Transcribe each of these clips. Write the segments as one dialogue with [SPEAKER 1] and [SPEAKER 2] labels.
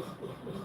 [SPEAKER 1] ড্রেসগুলো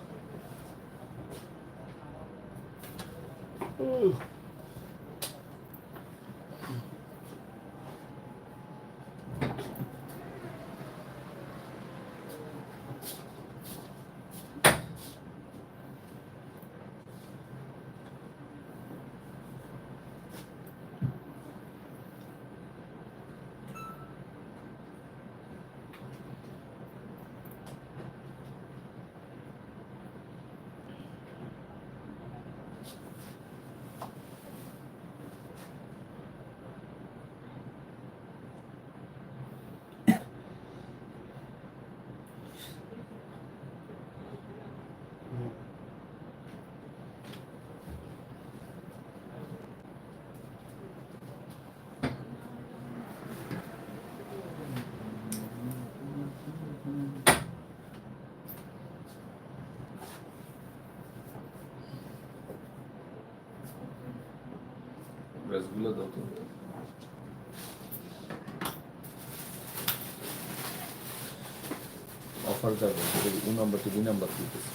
[SPEAKER 1] দাও তো অফার যাবে দুই নম্বর দুই নাম্বার দিতেছে।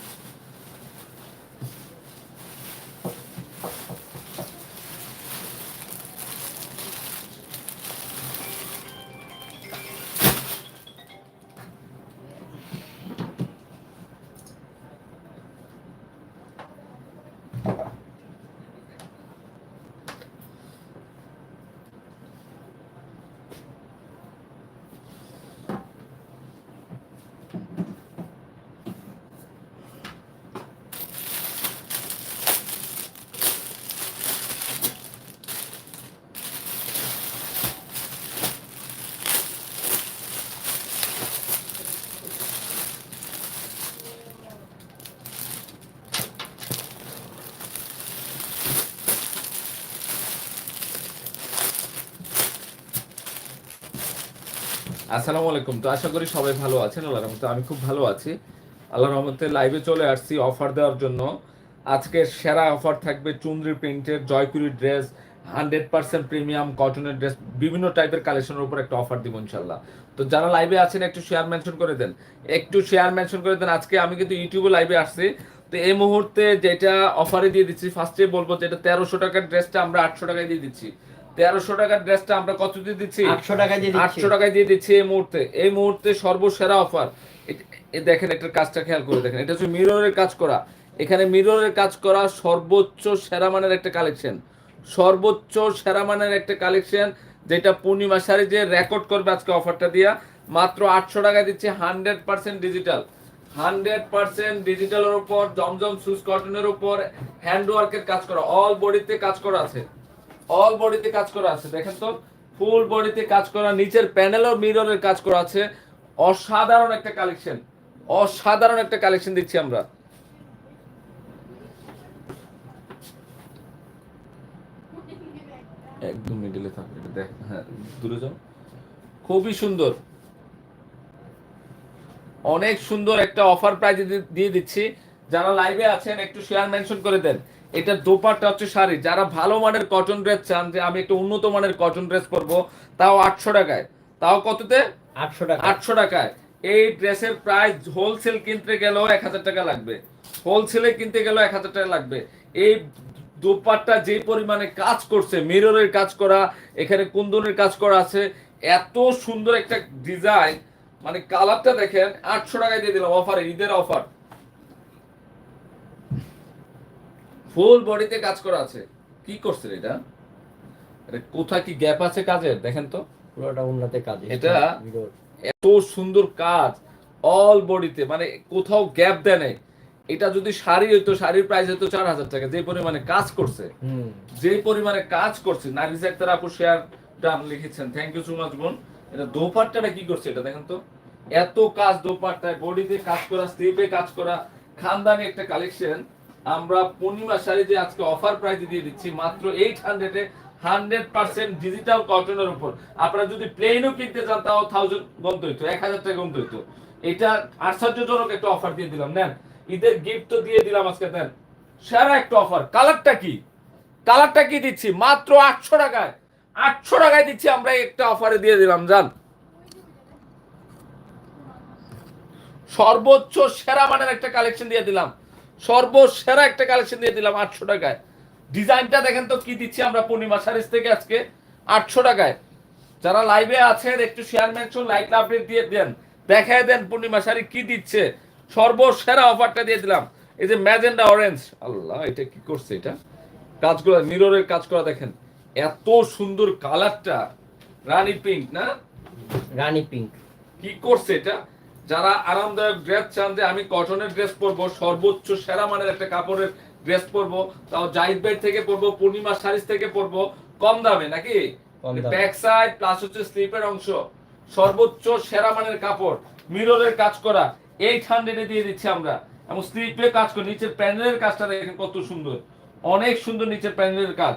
[SPEAKER 1] আসসালামু আলাইকুম। তো আশা করি সবাই ভালো আছেন, আল্লাহর রহমতে আমি খুব ভালো আছি। আল্লাহর রহমতে লাইভে চলে আসছি অফার দেওয়ার জন্য। আজকের সেরা অফার থাকবে চুন্দ্রি প্রিন্টের Jaipuri dress hundred percent premium কটনের ড্রেস বিভিন্ন টাইপের কালেকশনের উপর একটা অফার দিব ইনশাল্লাহ তো যারা লাইভে আছেন, একটু শেয়ার মেনশন করে দেন। একটু শেয়ার মেনশন করে দেন, আজকে আমি কিন্তু ইউটিউবে লাইভে আসছি। তো এই মুহূর্তে যেটা অফারে দিয়ে দিচ্ছি ফার্স্টে বলব যেটা তেরোশো টাকার ড্রেসটা আমরা আটশো টাকায় দিয়ে দিচ্ছি। তেরোশো টাকার ড্রেসটা আমরা কত দিয়ে দিচ্ছি?
[SPEAKER 2] আটশো টাকা দিয়ে
[SPEAKER 1] আটশো টাকায় দিয়ে দিচ্ছি এই মুহূর্তে। এই মুহূর্তে সর্বসেরা অফার। দেখেন একটা কাজটা খেয়াল করে দেখেন। এটা হচ্ছে মিররের কাজ করা। এখানে মিররের কাজ করা সর্বোচ্চ সেরা মানের একটা কালেকশন। সর্বোচ্চ সেরা মানের একটা কালেকশন যেটা পূর্ণিমা শাড়ি যে রেকর্ড করবে আজকে অফারটা দিয়া। মাত্র আটশো টাকা দিচ্ছে hundred percent digital. Hundred percent ডিজিটালের উপর জমজম সুস কটনের উপর হ্যান্ড ওয়ার্কের কাজ করা। অল বডিতে কাজ করা আছে। অল বডিতে কাজ করা আছে, দেখেন তো? ফুল বডিতে কাজ করা, নিচের প্যানেলও মিররের কাজ করা আছে। অসাধারণ একটা কালেকশন অসাধারণ একটা কালেকশন দিচ্ছি আমরা। একদম মিডলে থাকবে এটা দেখ হ্যাঁ দূরে যাও। খুবই সুন্দর। অনেক সুন্দর একটা অফার প্রাইজ দিয়ে দিচ্ছি। যারা লাইভে আছেন, একটু শেয়ার মেনশন করে দেন। এটা দোপাট্টা হচ্ছে শাড়ি। যারা ভালো মানের কটন ড্রেস চান যে আমি একটু উন্নত মানের কটন ড্রেস পরবো তাও আটশো টাকায়। তাও কততে?
[SPEAKER 2] আটশো টাকা
[SPEAKER 1] আটশো টাকায়। এই ড্রেসের প্রাইস হোলসেল কিনতে গেলেও এক হাজার টাকা লাগবে। হোলসেলে কিনতে গেলেও এক হাজার টাকা লাগবে। এই দোপাট্টা যে পরিমাণে কাজ করছে মিররের কাজ করা এখানে কুন্দনের কাজ করা আছে এত সুন্দর একটা ডিজাইন মানে কালারটা দেখেন আটশো টাকায় দিয়ে দিলাম অফারে ঈদের অফার ফুল বডিতে কাজ করা আছে। কি করছে এটা? কোথায় কি গ্যাপ আছে কাজের? দেখেন তো।
[SPEAKER 2] পুরোটা উন্নতে কাজ
[SPEAKER 1] এটা এত সুন্দর কাজ। অল বডিতে মানে কোথাও গ্যাপ দেয় এটা যদি শাড়ি হইতো শাড়ির প্রাইস হইতো চার হাজার টাকা। যে পরিমাণে কাজ করছে
[SPEAKER 2] হুম।
[SPEAKER 1] যে পরিমাণে কাজ করছে আক্তার আপু শেয়ার ডান লিখেছেন। থ্যাংক ইউ সো মাচ বোন। এটা দোপাট্টাটা কি করছে এটা দেখেন তো। এত কাজ দোপাট্টায় বডিতে কাজ করা স্লিপে কাজ করা। খানদানি একটা কালেকশন আমরা পূর্ণিমা শাড়িতে আজকে অফার প্রাইস দিয়ে দিচ্ছি, মাত্র এইট হান্ড্রেডে হান্ড্রেড পার্সেন্ট ডিজিটাল কটনের উপর। আপনারা যদি প্লেনও কিনতে চান, তাও থাউজেন্ড গন্ত হইতো, এক হাজার টাকা গন্ত হইতো। এটা আশ্চর্যজনক একটা অফার দিয়ে দিলাম, নেন। ঈদের গিফট তো দিয়ে দিলাম আজকে, নেন। সেরা একটা অফার কালারটা কি? কালারটা কি দিচ্ছি? মাত্র আটশো টাকায়। আটশো টাকায় দিচ্ছি, আমরা একটা অফারে দিয়ে দিলাম জান সর্বোচ্চ সেরা মানের একটা কালেকশন দিয়ে দিলাম। সর্বসেরা একটা কালেকশন দিয়ে দিলাম আটশো টাকায়। ডিজাইনটা দেখেন তো কি দিচ্ছি আমরা পূর্ণিমা সারিস থেকে আজকে। আটশো টাকায়। যারা লাইভে আছেন একটু শেয়ার মেনশন লাইক আপডেট দিয়ে দেন। দেখায় দেন পূর্ণিমা শাড়ি কি দিচ্ছে। সর্বসেরা অফারটা দিয়ে দিলাম। এই যে ম্যাজেন্ডা অরেঞ্জ আল্লাহ এটা কি করছে এটা? কাজগুলো মিররের কাজ করা দেখেন। এত সুন্দর কালারটা রানী পিঙ্ক না?
[SPEAKER 2] রানী পিঙ্ক
[SPEAKER 1] কি করছে এটা? যারা আরামদায়ক ড্রেস চান যে আমি কটনের ড্রেস পরবো সর্বোচ্চ সেরা মানের একটা কাপড়ের ড্রেস পরবো তাও জাহিদ ভাই থেকে পরবো পূর্ণিমা শাড়িজ থেকে পরবো কম দামে নাকি। ব্যাক সাইড প্লাস হচ্ছে স্লিপের অংশ। সর্বোচ্চ সেরা মানের কাপড় মিররের কাজ করা এইট হান্ড্রেডে দিয়ে দিচ্ছি আমরা। এবং স্লিপে কাজ করে নিচের প্যানেলের কাজটা দেখেন কত সুন্দর। অনেক সুন্দর নিচের প্যানেলের কাজ।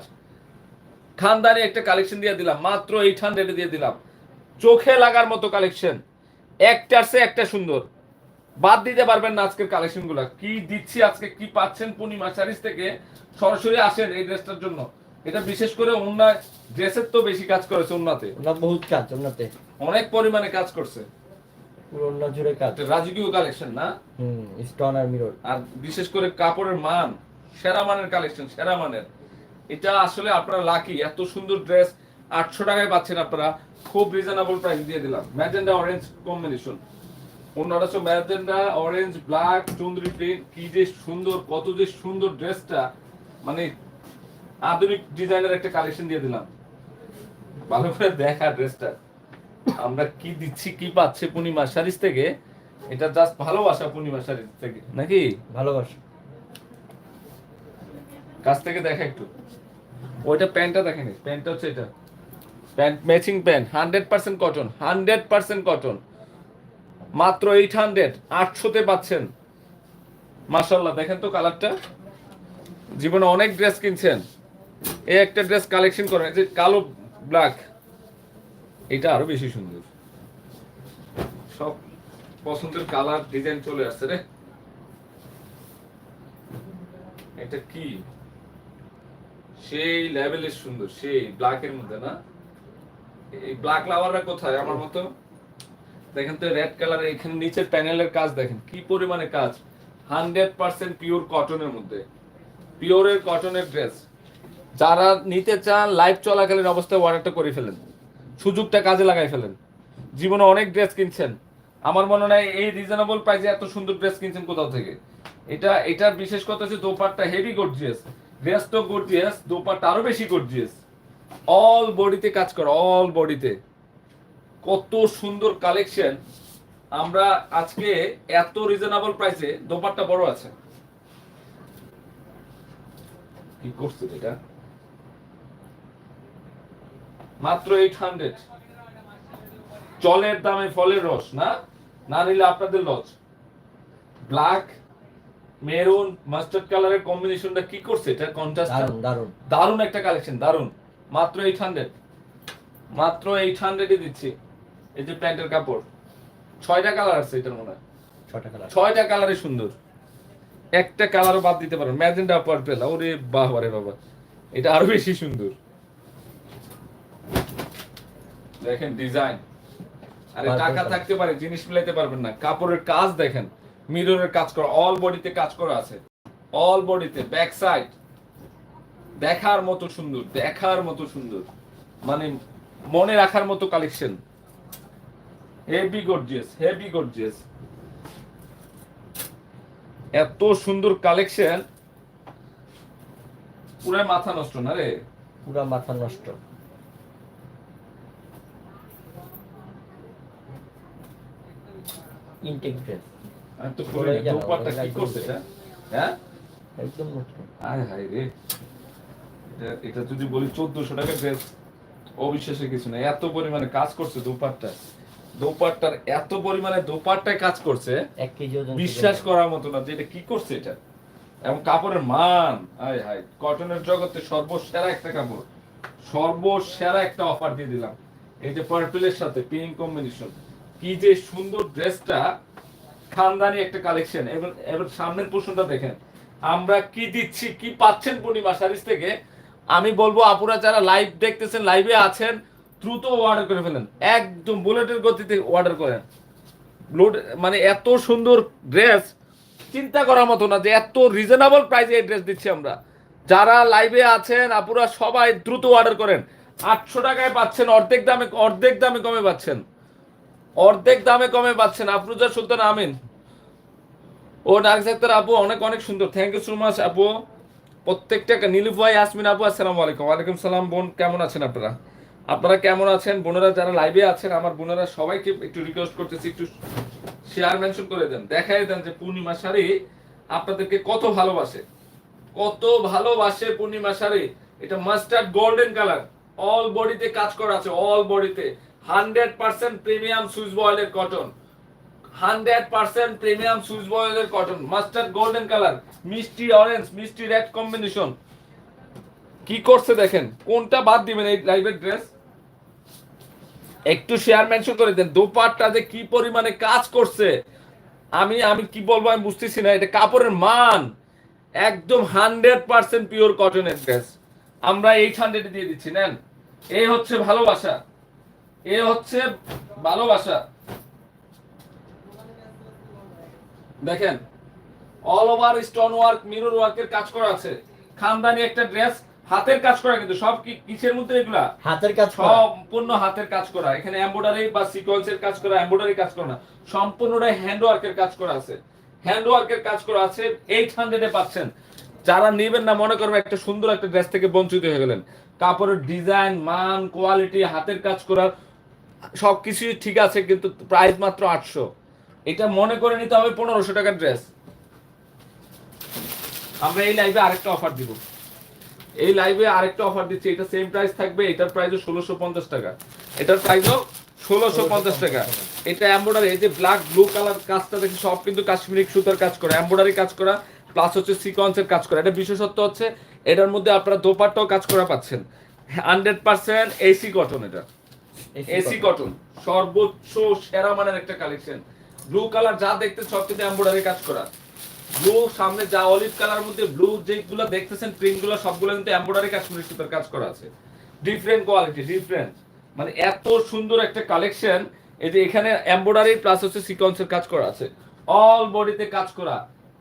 [SPEAKER 1] খানদানি একটা কালেকশন দিয়ে দিলাম মাত্র এইট হান্ড্রেডে দিয়ে দিলাম। চোখে লাগার মতো কালেকশন একটার সে একটা সুন্দর। বাদ দিতে পারবেন না আজকের কালেকশনগুলা কি দিচ্ছি আজকে কি পাচ্ছেন পূর্ণিমা শাড়িজ থেকে সরাসরি আসেন এই ড্রেসটার জন্য। এটা বিশেষ করে ওনা ড্রেসের তো বেশি কাজ করেছে ওনাতে
[SPEAKER 2] ওনার বহুত কাজ ওনাতে
[SPEAKER 1] অনেক পরিমাণে কাজ করছে।
[SPEAKER 2] পুরো জুড়ে কাজ।
[SPEAKER 1] রাজকীয় কালেকশন না?
[SPEAKER 2] হুম স্টোন আর মিরর
[SPEAKER 1] আর বিশেষ করে কাপড়ের মান সেরা মানের কালেকশন সেরা মানের। এটা আসলে আপনারা লাকি এত সুন্দর ড্রেস আটশো টাকায় পাচ্ছেন আপনারা। খুব রিজনেবল প্রাইস দিয়ে দিলাম। ম্যাজেন্ডা অরেঞ্জ কম্বিনেশন অন্যরা সব magenta orange black chundri print কি যে সুন্দর কত যে সুন্দর ড্রেসটা মানে আধুনিক ডিজাইনের একটা কালেকশন দিয়ে দিলাম। ভালো করে দেখা ড্রেসটা আমরা কি দিচ্ছি কি পাচ্ছে পূর্ণিমা শাড়িজ থেকে? এটা জাস্ট ভালোবাসা পূর্ণিমা শাড়িজ থেকে নাকি?
[SPEAKER 2] ভালোবাসা।
[SPEAKER 1] কাছ থেকে দেখা একটু। ওইটা প্যান্টটা দেখেন। প্যান্টটা হচ্ছে এটা। Pant matching pant hundred percent cotton hundred percent cotton মাত্র এইট হান্ড্রেড আটশোতে পাচ্ছেন। মার্শাল্লাহ দেখেন তো কালারটা। জীবনে অনেক ড্রেস কিনছেন। এই একটা ড্রেস কালেকশন করেন যে কালো ব্ল্যাক এটা আরও বেশি সুন্দর। সব পছন্দের কালার ডিজাইন চলে আসছে রে। এটা কি? সেই লেভেলের সুন্দর, সেই ব্ল্যাকের মধ্যে না? এই ব্ল্যাক লাভাররা কোথায়? আমার মতো? দেখেন তো রেড কালারের এখানে নিচের প্যানেলের কাজ দেখেন, কি কাজ? হান্ড্রেড পার্সেন্ট পিওর কটনের মধ্যে। পিওরের কটনের ড্রেস যারা নিতে চান চলাকালীন অবস্থায় অর্ডারটা করে ফেলেন। সুযোগটা কাজে লাগাই ফেলেন। জীবনে অনেক ড্রেস কিনছেন। আমার মনে হয় এই রিজনেবল প্রাইসে এত সুন্দর ড্রেস কিনছেন কোথাও থেকে? এটা এটার বিশেষ কথা হচ্ছে দোপাট্টা হেভি গর্জিয়াস ড্রেস তো গর্জিয়াস দোপাট্টা আরও বেশি গর্জিয়াস অল বডিতে কাজ করা অল বডিতে কত সুন্দর কালেকশন আমরা আজকে এত রিজনেবল প্রাইসে দোপাট্টা বড় আছে। কি করছে এটা? মাত্র এইট হান্ড্রেড জলের দামে ফলের রস না? না নিলে আপনাদের লস ব্ল্যাক মেরুন মাস্টার্ড কালারের কম্বিনেশনটা কি করছে? এটা কন্ট্রাস্ট
[SPEAKER 2] দারুণ দারুণ
[SPEAKER 1] দারুণ একটা কালেকশন দারুণ। মাত্র এইট হান্ড্রেড মাত্র এইট হান্ড্রেডই দিচ্ছি। এই যে প্যান্টের কাপড়। ছয়টা কালার আছে এটার মনে হয়।
[SPEAKER 2] ছটা কালার
[SPEAKER 1] ছয়টা কালারে সুন্দর। একটা কালারও বাদ দিতে পারেন ম্যাজেন্ডা পার্পেল ওরে বাহ রে বাবা। এটা আরও বেশি সুন্দর। দেখেন ডিজাইন আরে টাকা থাকতে পারে জিনিস মিলাইতে পারবেন না। কাপড়ের কাজ দেখেন। মিররের কাজ করা। অল বডিতে কাজ করা আছে। অল বডিতে ব্যাক সাইড দেখার মতো সুন্দর দেখার মতো সুন্দর। মানে মনে রাখার মতো collection heavy gorgeous heavy gorgeous এত সুন্দর কালেকশন পুরো মাথা নষ্ট না রে?
[SPEAKER 2] পুরা মাথা নষ্ট। ইনটেক ড্রেস
[SPEAKER 1] আমি তো
[SPEAKER 2] জানো,
[SPEAKER 1] দোপাট্টা কি করছে হ্যাঁ?
[SPEAKER 2] একদম নষ্ট
[SPEAKER 1] আয় হায় রে। এটা- যদি বলি চোদ্দশো টাকা ড্রেস অবিশ্বাসের কিছু না এত পরিমাণে কাজ করছে দোপাট্টা। দোপাট্টার এত পরিমাণে দোপাট্টায় কাজ করছে বিশ্বাস করার মতো না যে এটা কি করছে এটা। এবং কাপড়ের মান হায় হায় কটনের জগতে সর্বসেরা একটা কাপড়। সর্বসেরা একটা অফার দিয়ে দিলাম। এই যে পার্পলের সাথে পিঙ্ক কম্বিনেশন কি যে সুন্দর ড্রেসটা খানদানি একটা কালেকশন এবার এবার সামনের পোর্শনটা দেখেন। আমরা কি দিচ্ছি কি পাচ্ছেন পূর্ণিমা শাড়িজ থেকে? আমি বলব, আপুরা যারা লাইভ দেখতেছেন লাইভে আছেন, দ্রুত অর্ডার করে ফেলেন। একদম বুলেটের গতিতে অর্ডার করেন। ব্লুড মানে এত সুন্দর ড্রেস চিন্তা করার মতো না যে এত রিজনেবল প্রাইসে এই ড্রেস দিচ্ছি আমরা। যারা লাইভে আছেন, আপুরা সবাই দ্রুত অর্ডার করেন। আটশো টাকায় পাচ্ছেন, অর্ধেক দামে অর্ধেক দামে কমে পাচ্ছেন। অর্ধেক দামে কমে পাচ্ছেন। আফরুজা সুলতান আমিন। ও নার্গিস আক্তার আপু, অনেক অনেক সুন্দর। থ্যাংক ইউ সো মাচ আপু। প্রত্যেকটা নীলুফ ভাই আসমিন আপু, আসসালামু আলাইকুম। ওয়ালাইকুম সালাম, বোন, কেমন আছেন আপনারা? আপনারা কেমন আছেন? বোনেরা যারা লাইভে আছেন, আমার বোনেরা সবাইকে একটু রিকোয়েস্ট করতেছি, একটু শেয়ার মেনশন করে দেন। দেখাই দেন যে পূর্ণিমা শাড়ি আপনাদেরকে কত ভালোবাসে। কত ভালোবাসে পূর্ণিমা শাড়ি। এটা মাস্টার্ড গোল্ডেন কালার অল বডিতে কাজ করা আছে অল বডিতে hundred percent premium switch বয়েলের cotton hundred percent premium swiss বয়েলের cotton mustard golden colour মিষ্টি অরেঞ্জ মিষ্টি রেড কম্বিনেশন কি করছে দেখেন? কোনটা বাদ দিবেন এই লাইভের ড্রেস একটু শেয়ার মেনশন করে দেন, দোপাট্টা যে কি পরিমাণে কাজ করছে। আমি আমি কি বলব আমি বুঝতেছি না, এটা কাপড়ের মান। একদম হান্ড্রেড পার্সেন্ট পিওর কটনের ড্রেস আমরা এইট হান্ড্রেড দিয়ে দিচ্ছি, নেন। এই হচ্ছে ভালোবাসা। এ হচ্ছে ভালোবাসা। দেখেন all over stone work mirror ওয়ার্কের কাজ করা আছে। খানদানি একটা ড্রেস হাতের কাজ করা কিন্তু সব কি কিসের মধ্যে এগুলা?
[SPEAKER 2] হাতের কাজ করা।
[SPEAKER 1] সম্পূর্ণ হাতের কাজ করা। এখানে এমব্রয়ডারি বা সিকোয়েন্সের কাজ করা এমব্রয়ডারি কাজ করা না। সম্পূর্ণটাই হ্যান্ড ওয়ার্কের কাজ করা আছে। হ্যান্ড ওয়ার্কের কাজ করা আছে এইট হান্ড্রেডে পাচ্ছেন। যারা নেবেন না মনে করবেন একটা সুন্দর একটা ড্রেস থেকে বঞ্চিত হয়ে গেলেন। কাপড়ের ডিজাইন মান কোয়ালিটি হাতের কাজ করা সবকিছুই ঠিক আছে কিন্তু প্রাইস মাত্র আটশো। এটা মনে করে নিতে হবে পনেরোশো টাকার ড্রেস আমরা এই লাইভে আরেকটা অফার দিব। এই লাইভে আরেকটা অফার দিচ্ছি এটা সেম প্রাইস থাকবে এটার প্রাইসও ষোলোশো পঞ্চাশ টাকা। এটার প্রাইসও ষোলোশো পঞ্চাশ টাকা। এটা এম্বয়ডারি এই যে ব্ল্যাক ব্লু কালার কাজটা দেখি সব কিন্তু কাশ্মীরি সুতার কাজ করা এম্বয়ডারি কাজ করা প্লাস হচ্ছে সিকোয়েন্সের কাজ করা। এটা বিশেষত্ব হচ্ছে এটার মধ্যে আপনারা দোপাট্টাও কাজ করা পাচ্ছেন। হান্ড্রেড পার্সেন্ট এসি কটন এটা। এসি কটন সর্বোচ্চ সেরা মানের একটা কালেকশন ব্লু কালার যা দেখতে সব কিন্তু এমব্রয়ডারি কাজ করা। ব্লু সামনে যা অলিভ কালার মধ্যে ব্লু যেগুলো দেখতেছেন প্রিন্টগুলো সবগুলো কিন্তু এমব্রয়ডারি কাশ্মীরি সুতার কাজ করা আছে। ডিফারেন্ট কোয়ালিটি ডিফারেন্ট মানে এত সুন্দর একটা কালেকশন এই যে এখানে এমব্রয়ডারি প্লাস হচ্ছে সিকোয়েন্সের কাজ করা আছে। অল বডিতে কাজ করা।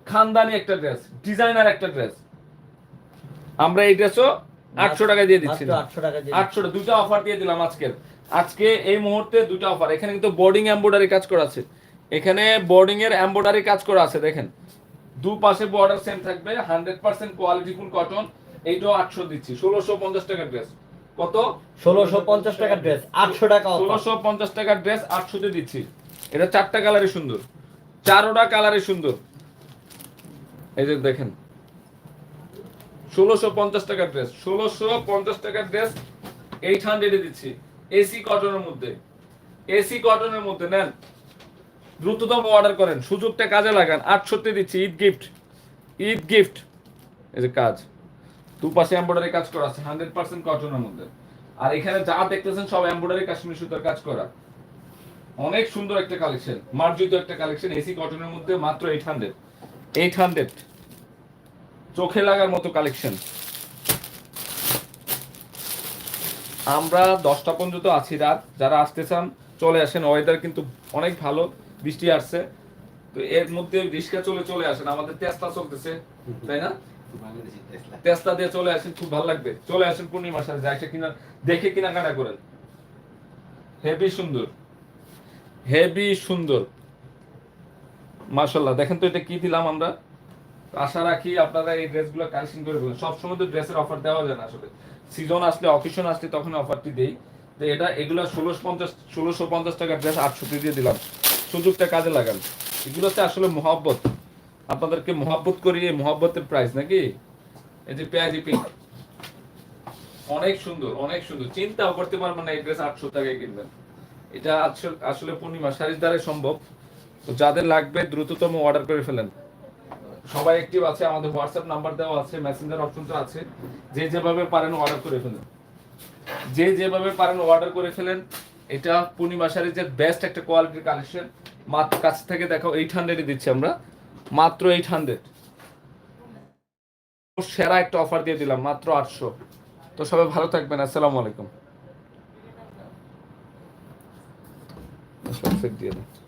[SPEAKER 1] খানদানি একটা ড্রেস ডিজাইনার একটা ড্রেস আমরা এই ড্রেসও আটশো টাকা দিয়ে দিচ্ছি।
[SPEAKER 2] 800 টাকা
[SPEAKER 1] আটশো দুটো অফার দিয়ে দিলাম আজকের। আজকে এই মুহূর্তে দুটো অফার এখানে কিন্তু বোর্ডিং এমব্রয়ডারি কাজ করা আছে। এখানে বোর্ডিং এর এমব্রয়ডারি কাজ করা আছে দেখেন। দু পাশে বর্ডার সেম থাকবে hundred percent quality full cotton এইটাও আটশো দিচ্ছি ষোলোশো পঞ্চাশ টাকার ড্রেস কত?
[SPEAKER 2] ষোলোশো পঞ্চাশ টাকার ড্রেস আটশো টাকা
[SPEAKER 1] ষোলোশো পঞ্চাশ টাকার ড্রেস আটশোতে দিচ্ছি। এটা চারটা কালারে সুন্দর চারোটা কালারে সুন্দর। এই যে দেখেন ষোলোশো পঞ্চাশ টাকার ড্রেস ষোলোশো পঞ্চাশ টাকার ড্রেস এইট হান্ড্রেডে দিচ্ছি এসি কটনের মধ্যে। এসি কটনের মধ্যে নেন। দ্রুততম অর্ডার করেন। সুযোগটা কাজে লাগান। আটষট্টি দিচ্ছি। ঈদ গিফট ঈদ গিফট এই যে কাজ। দুপাশে এমব্রয়ডারি কাজ করা আছে। হান্ড্রেড পার্সেন্ট কটনের মধ্যে। আর এখানে যা দেখতেছেন সব এমব্রয়ডারি কাশ্মীর সুতার কাজ করা। অনেক সুন্দর একটা কালেকশন মার্জিত একটা কালেকশন এসি কটনের মধ্যে মাত্র এইট হান্ড্রেড এইট হান্ড্রেড চোখে লাগার মতো কালেকশন আমরা দশটা পর্যন্ত আছি রাত। যারা আসতে চান, চলে আসেন। ওয়েদার কিন্তু অনেক ভালো। বৃষ্টি আসছে। তো এর মধ্যে রিক্সা চলে চলে আসেন আমাদের তেস্তা চলতেছে, তাই না? তেস্তা দিয়ে চলে আসেন, খুব ভালো লাগবে। চলে আসেন পূর্ণিমার সাথে যাইছে কিনা, দেখে কেনাকাটা করেন। হেভি সুন্দর। হেভি সুন্দর। মাশাল্লাহ দেখেন তো এটা কি দিলাম আমরা? আশা রাখি আপনারা এই ড্রেসগুলো কালেকশন করে দেবেন সবসময় তো ড্রেসের অফার দেওয়া যায় না আসলে। সিজন আসলে অকেশন আসলে তখন অফারটি দেই। তো এটা, এগুলো ষোলোশো পঞ্চাশ ষোলোশো পঞ্চাশ টাকার ড্রেস আটশোটি দিয়ে দিলাম। সুযোগটা কাজে লাগান। এগুলো হচ্ছে আসলে মহাব্বত। আপনাদেরকে মহাব্বত করি এই মহাব্বতের প্রাইস নাকি? এই যে পেঁয়াজি পিঙ্ক অনেক সুন্দর অনেক সুন্দর। চিন্তাও করতে পারবেন না এই ড্রেস আটশো টাকায় কিনবেন। এটা আসলে পূর্ণিমা শাড়ির দ্বারা সম্ভব। তো যাদের লাগবে দ্রুততম অর্ডার করে ফেলেন। সবাই অ্যাক্টিভ আছে, আমাদের হোয়াটসঅ্যাপ নাম্বার দেওয়া আছে মেসেঞ্জার অপশন তো আছে। যে যেভাবে পারেন অর্ডার করে ফেলেন। যে যেভাবে পারেন অর্ডার করে ফেলেন, এটা পূর্ণিমা শাড়ির বেস্ট একটা কোয়ালিটির কালেকশন মাত্র কাছ থেকে দেখো এইট হান্ড্রেডই দিচ্ছি আমরা। মাত্র এইট হান্ড্রেড সেরা একটা অফার দিয়ে দিলাম, মাত্র আটশো। তো সবাই ভালো থাকবেন, আসসালামু আলাইকুম। দিয়ে দিন